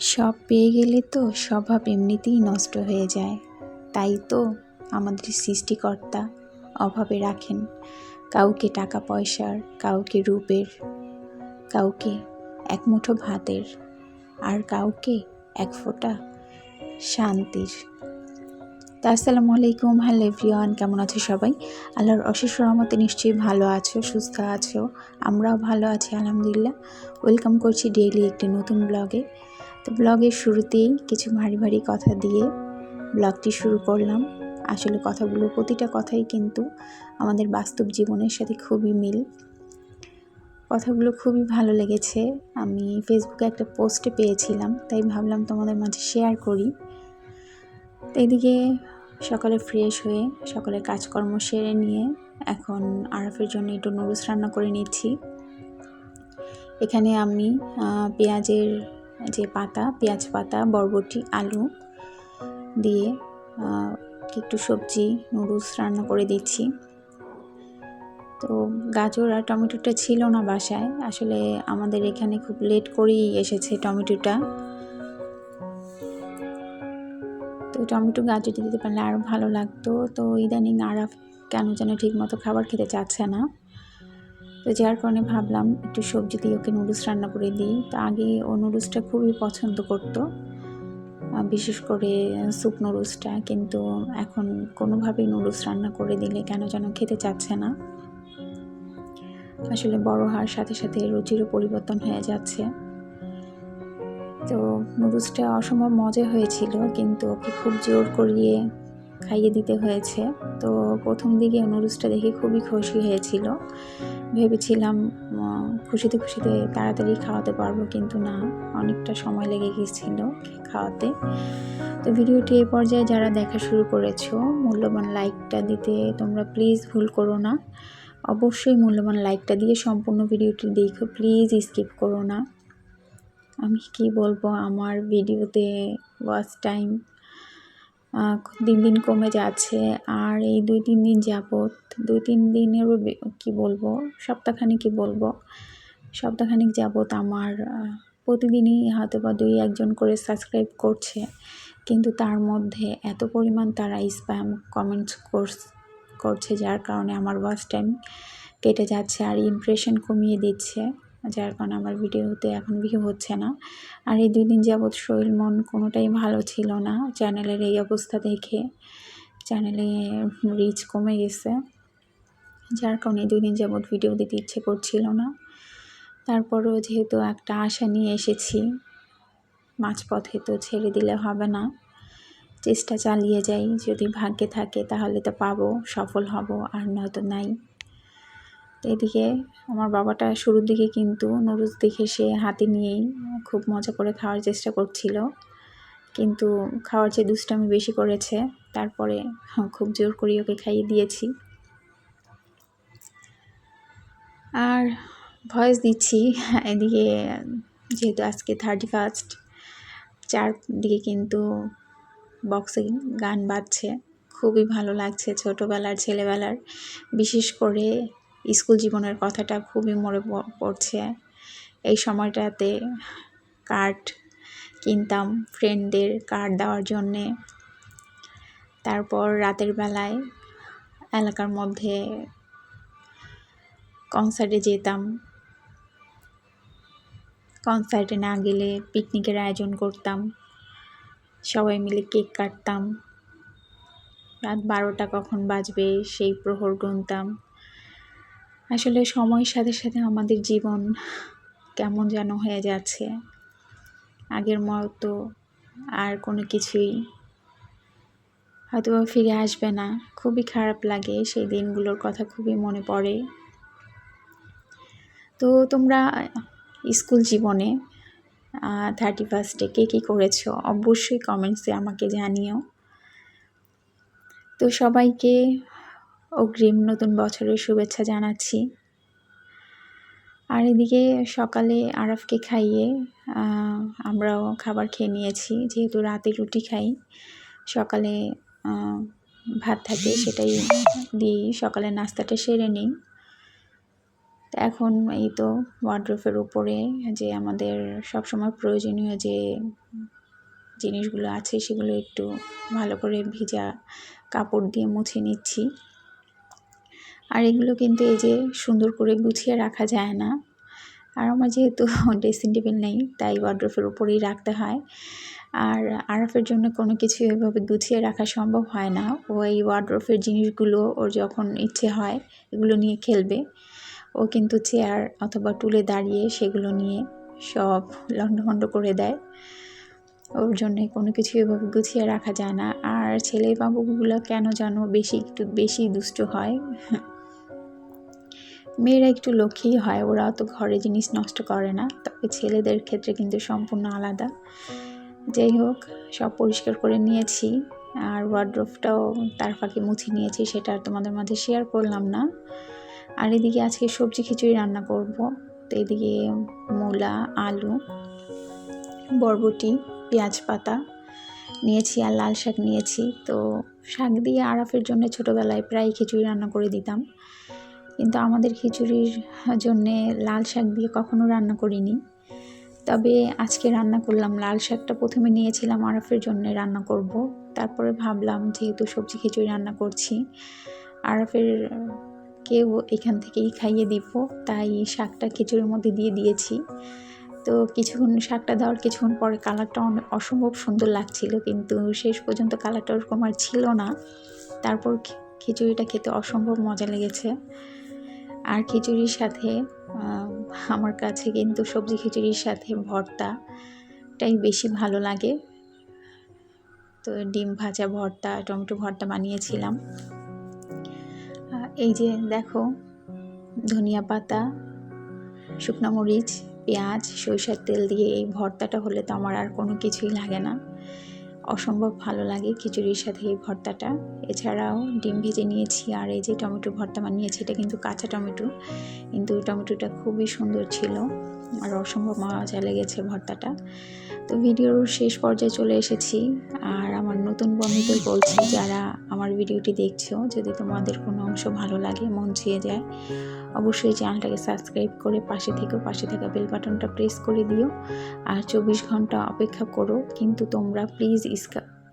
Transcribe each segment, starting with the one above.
সব পেয়ে গেলে তো স্বভাব এমনিতেই নষ্ট হয়ে যায়। তাই তো আমাদের সৃষ্টিকর্তা অভাবে রাখেন। কাউকে টাকা পয়সার, কাউকে রূপের, কাউকে এক মুঠো ভাতের, আর কাউকে এক ফোঁটা শান্তির। তা আসসালামু আলাইকুম, হ্যালো এভরিওয়ান, কেমন আছো সবাই? আল্লাহর অশেষ রহমতে নিশ্চয়ই ভালো আছো, সুস্থ আছো, আমরাও ভালো আছি, আলহামদুলিল্লাহ। ওয়েলকাম করছি ডেইলি একটি নতুন ব্লগে। তো ব্লগের শুরুতেই কিছু ভারী ভারী কথা দিয়ে ব্লগটি শুরু করলাম। আসলে কথাগুলো প্রতিটা কথাই কিন্তু আমাদের বাস্তব জীবনের সাথে খুবই মিল। কথাগুলো খুবই ভালো লেগেছে। আমি ফেসবুকে একটা পোস্টে পেয়েছিলাম, তাই ভাবলাম তোমাদের মাঝে শেয়ার করি। এদিকে সকালে ফ্রেশ হয়ে, সকালে কাজকর্ম সেরে নিয়ে এখন আরফের জন্য একটু নুডলস রান্না করে নিচ্ছি। এখানে আমি পেঁয়াজের যে পাতা, পেঁয়াজ পাতা, বরবটি, আলু দিয়ে একটু সবজি, নুডলস রান্না করে দিচ্ছি। তো গাজর আর টমেটোটা ছিল না বাসায়। আসলে আমাদের এখানে খুব লেট করেই এসেছে টমেটোটা। তো টমেটো গাজর দিতে পারলে আরও ভালো লাগতো। তো ইদানিং আরাফ কেন যেন ঠিক মতো খাবার খেতে চাচ্ছে না। তো যার কারণে ভাবলাম একটু সবজি দিয়ে ওকে নুডলস রান্না করে দিই। তো আগে ও নুডলসটা খুবই পছন্দ করতো বিশেষ করে স্যুপ নুডলসটা। কিন্তু এখন কোনোভাবেই নুডলস রান্না করে দিলে কেন যেন খেতে চাচ্ছে না। আসলে বড় হওয়ার সাথে সাথে রুচিরও পরিবর্তন হয়ে যাচ্ছে। তো নুডলসটা অসম্ভব মজা হয়েছিল, কিন্তু ওকে খুব জোর করিয়ে খাইয়ে দিতে হয়েছে। তো প্রথম দিকে নুডলসটা দেখে খুবই খুশি হয়েছিল। ভেবেছিলাম খুশিতে খুশিতে তাড়াতাড়ি খাওয়াতে পারব, কিন্তু না, অনেকটা সময় লেগে গিয়েছিল খাওয়াতে। তো ভিডিওটি এই পর্যায়ে যারা দেখা শুরু করেছ, মূল্যবান লাইকটা দিতে তোমরা প্লিজ ভুল করো না। অবশ্যই মূল্যবান লাইকটা দিয়ে সম্পূর্ণ ভিডিওটি দেখো, প্লিজ স্কিপ করো না। আমি কি বলব, আমার ভিডিওতে ওয়াচ টাইম দিন দিন কমে যাচ্ছে। আর এই দুই তিন দিন যাবত দুই তিন দিনেরও কি বলব, সপ্তাহখানিক কি বলব, সপ্তাহখানিক যাবত আমার প্রতিদিনই হয়তো বা দুই একজন করে সাবস্ক্রাইব করছে। কিন্তু তার মধ্যে এত পরিমাণ তারা স্প্যাম কমেন্টস কোর্স করছে, যার কারণে আমার ওয়াচ টাইম কেটে যাচ্ছে আর ইমপ্রেশন কমিয়ে দিচ্ছে। যার কারণে আমার ভিডিওতে এখন ভিউ হচ্ছে না। আর এই দুই দিন যাবৎ শরীর, মন কোনোটাই ভালো ছিল না। চ্যানেলের এই অবস্থা দেখে চ্যানেলে রিচ কমে গেছে। যার কারণে এই দুই দিন যাবৎ ভিডিও দিতে ইচ্ছে করছিল না। তারপরও যেহেতু একটা আশা নিয়ে এসেছি, মাঝপথে তো ছেড়ে দিলে হবে না। চেষ্টা চালিয়ে যাই, যদি ভাগ্যে থাকে তাহলে তো পাবো, সফল হব, আর নয়তো নাই। এদিকে আমার বাবাটা শুরুর দিকে কিন্তু নুডলস দেখে সে হাতে নিয়েই খুব মজা করে খাওয়ার চেষ্টা করছিল। কিন্তু খাওয়ার চেয়ে দুষ্টামি বেশি করেছে, তারপরে খুব জোর করে ওকে খাইয়ে দিয়েছি। আর ভয়েস দিচ্ছি, এদিকে যেহেতু আজকে থার্টি ফার্স্ট চারদিকে কিন্তু বক্সে গান বাজছে। খুবই ভালো লাগছে ছোটোবেলার ছেলেবেলার। বিশেষ করে স্কুল জীবনের কথাটা খুবই মনে পড়ছে। এই সময়টাতে কার্ড কিনতাম ফ্রেন্ডদের কার্ড দেওয়ার জন্যে। তারপর রাতের বেলায় এলাকার মধ্যে কনসার্টে যেতাম। কনসার্টে না গেলে পিকনিকের আয়োজন করতাম। সবাই মিলে কেক কাটতাম। রাত বারোটা কখন বাজবে সেই প্রহর গুনতাম। আসলে সময়ের সাথে সাথে আমাদের জীবন কেমন যেন হয়ে যাচ্ছে। আগের মতো আর কোনো কিছুই হয়তো ফিরে আসবে না। খুবই খারাপ লাগে সেই দিনগুলোর কথা খুবই মনে পড়ে। তো তোমরা স্কুল জীবনে থার্টি ফার্স্টে কে কী করেছ? অবশ্যই কমেন্টসে আমাকে জানিও। তো সবাইকে অগ্রিম নতুন বছরের শুভেচ্ছা জানাচ্ছি। আর এদিকে সকালে আরাফকে খাইয়ে আমরাও খাবার খেয়ে নিয়েছি। যেহেতু রাতে রুটি খাই, সকালে ভাত থাকে সেটাই দিই সকালে নাস্তাটা সেরে নিই। এখন এই তো ওয়ার্ড্রোফের উপরে যে আমাদের সবসময় প্রয়োজনীয় যে জিনিসগুলো আছে সেগুলো একটু ভালো করে ভিজা কাপড় দিয়ে মুছে নিচ্ছি। আর এগুলো কিন্তু এই যে সুন্দর করে গুছিয়ে রাখা যায় না। আর আমার যেহেতু ড্রেসিং টেবিল নেই, তাই ওয়ার্ড্রোফের উপরেই রাখতে হয়। আর আরাফের জন্য কোনো কিছু এভাবে গুছিয়ে রাখা সম্ভব হয় না। ও এই ওয়ার্ড্রোফের জিনিসগুলো ওর যখন ইচ্ছে হয়, এগুলো নিয়ে খেলবে। ও কিন্তু চেয়ার অথবা টুলে দাঁড়িয়ে সেগুলো নিয়ে সব লণ্ডভণ্ড করে দেয়। ওর জন্য কোনো কিছু এভাবে গুছিয়ে রাখা যায় না। আর ছেলে বাবুগুলো কেন জানো বেশি, একটু বেশি দুষ্ট হয়। মেয়েরা একটু লক্ষ্মী হয়, ওরা অত ঘরে জিনিস নষ্ট করে না। তবে ছেলেদের ক্ষেত্রে কিন্তু সম্পূর্ণ আলাদা। যাই হোক, সব পরিষ্কার করে নিয়েছি। আর ওয়ার্ড্রোফটাও তার ফাঁকে মুছে নিয়েছি, সেটা আর তোমাদের মাঝে শেয়ার করলাম না। আর এদিকে আজকে সবজি খিচুড়ি রান্না করব। তো এদিকে মূলা, আলু, বরবটি, পেঁয়াজ পাতা নিয়েছি আর লাল শাক নিয়েছি। তো শাক দিয়ে আরাফের জন্য ছোটোবেলায় প্রায় খিচুড়ি রান্না করে দিতাম। কিন্তু আমাদের খিচুড়ির জন্যে লাল শাক দিয়ে কখনো রান্না করিনি। তবে আজকে রান্না করলাম, লাল শাকটা প্রথমে নিয়েছিলাম আরাফের জন্য রান্না করব। তারপরে ভাবলাম যেহেতু সবজি খিচুড়ি রান্না করছি, আরাফের কেউ এখান থেকেই খাইয়ে দিব, তাই শাকটা খিচুড়ির মধ্যে দিয়ে দিয়েছি। তো কিছুক্ষণ শাকটা দেওয়ার কিছুক্ষণ পরে কালারটা অসম্ভব সুন্দর লাগছিল, কিন্তু শেষ পর্যন্ত কালারটা ওরকম আর ছিল না। তারপর খিচুড়িটা খেতে অসম্ভব মজা লেগেছে। আর খিচুড়ির সাথে আমার কাছে কিন্তু সবজি খিচুড়ির সাথে ভর্তাটাই বেশি ভালো লাগে। তো ডিম ভাজা ভর্তা, টমেটো ভর্তা বানিয়েছিলাম। এই যে দেখো, ধনিয়া পাতা, শুকনো মরিচ, পেঁয়াজ, সরিষার তেল দিয়ে এই ভর্তাটা হলে তো আমার আর কোনো কিছুই লাগে না। অসম্ভব ভালো লাগে খিচুড়ির সাথে এই ভর্তাটা। এছাড়াও ডিম ভেজে নিয়েছি আর এই যে টমেটো ভর্তা বানিয়েছি, এটা কিন্তু কাঁচা টমেটো। কিন্তু টমেটোটা খুবই সুন্দর ছিল। আর অসম্ভব মজা লেগেছে ভর্তাটা। তো ভিডিওর শেষ পর্যায়ে চলে এসেছি। আর আমার নতুন বন্ধুদের বলছি, যারা আমার ভিডিওটি দেখছ, যদি তোমাদের কোনো অংশ ভালো লাগে, মন ছুঁয়ে যায়, অবশ্যই চ্যানেলটাকে সাবস্ক্রাইব করে পাশে থেকেও পাশে থাকা বেল বাটনটা প্রেস করে দিও। আর চব্বিশ ঘণ্টা অপেক্ষা করো, কিন্তু তোমরা প্লিজ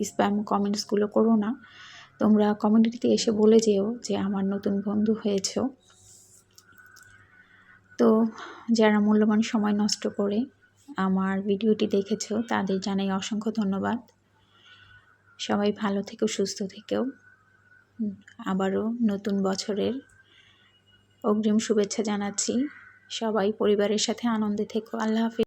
স্প্যাম কমেন্টসগুলো করো না। তোমরা কমিউনিটিতে এসে বলে যেও যে আমার নতুন বন্ধু হয়েছ। তো যারা মূল্যবান সময় নষ্ট করে আমার ভিডিওটি দেখেছ, তাদের জানাই অসংখ্য ধন্যবাদ। সবাই ভালো থেকেও সুস্থ থেকেও আবারও নতুন বছরের অগ্রিম শুভেচ্ছা জানাচ্ছি। সবাই পরিবারের সাথে আনন্দে থেকো। আল্লাহ হাফিজ।